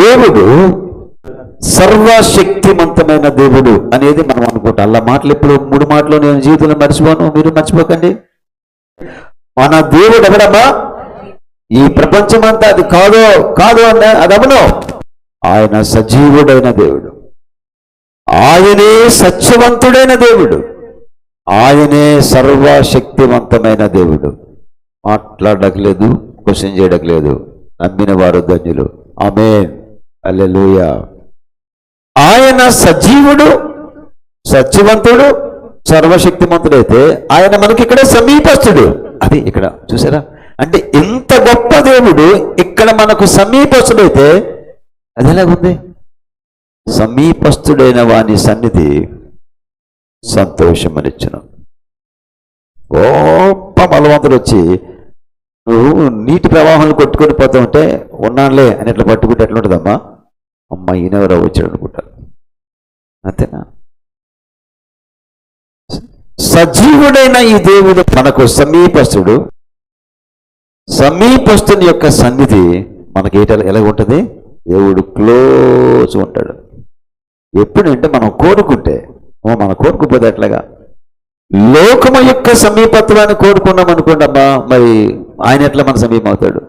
దేవుడు సర్వశక్తిమంతమైన దేవుడు అనేది మనం అనుకుంటాం. అలా మాటలు ఎప్పుడు మూడు మాటలు నేను జీవితంలో మర్చిపోను మీరు మర్చిపోకండి. మన దేవుడు ఎవడమ్మా? ఈ ప్రపంచమంతా అది కాదో కాదు అన్న అది అవును ఆయన సజీవుడైన దేవుడు. ఆయనే సత్యవంతుడైన దేవుడు. ఆయనే సర్వశక్తివంతమైన దేవుడు. మాట్లాడడానికి క్వశ్చన్ చేయడం లేదు నమ్మిన వారు ధన్యులు. ఆమె అల్లెలుయ ఆయన సజీవుడు సత్యవంతుడు సర్వశక్తిమంతుడైతే ఆయన మనకి ఇక్కడ సమీపస్తుడు అది ఇక్కడ చూసారా? అంటే ఇంత గొప్ప దేవుడు ఇక్కడ మనకు సమీపస్తుడైతే అది ఎలాగుంది? సమీపస్తుడైన వాని సన్నిధి సంతోషమనిచ్చును. గొప్ప బలవంతుడు వచ్చి నీటి ప్రవాహంలో కొట్టుకొని పోతూ ఉంటే ఉన్నానులే అని ఇట్లా పట్టుకుంటే ఎట్లుంటుందమ్మా? అమ్మ ఈయనెవరో వచ్చాడు అనుకుంటారు అంతేనా? సజీవుడైన ఈ దేవుడు మనకు సమీపస్తుడు. సమీపస్తుని యొక్క సన్నిధి మనకి ఏట ఎలా ఉంటుంది? దేవుడు క్లోజ్ ఉంటాడు. ఎప్పుడంటే మనం కోరుకుంటే ఓ మనం కోరుకుపోతే ఎట్లాగా? లోకము యొక్క సమీపత్వాన్ని కోరుకున్నాం అనుకోండి అమ్మా మరి ఆయన ఎట్లా మన సమీపం అవుతాడు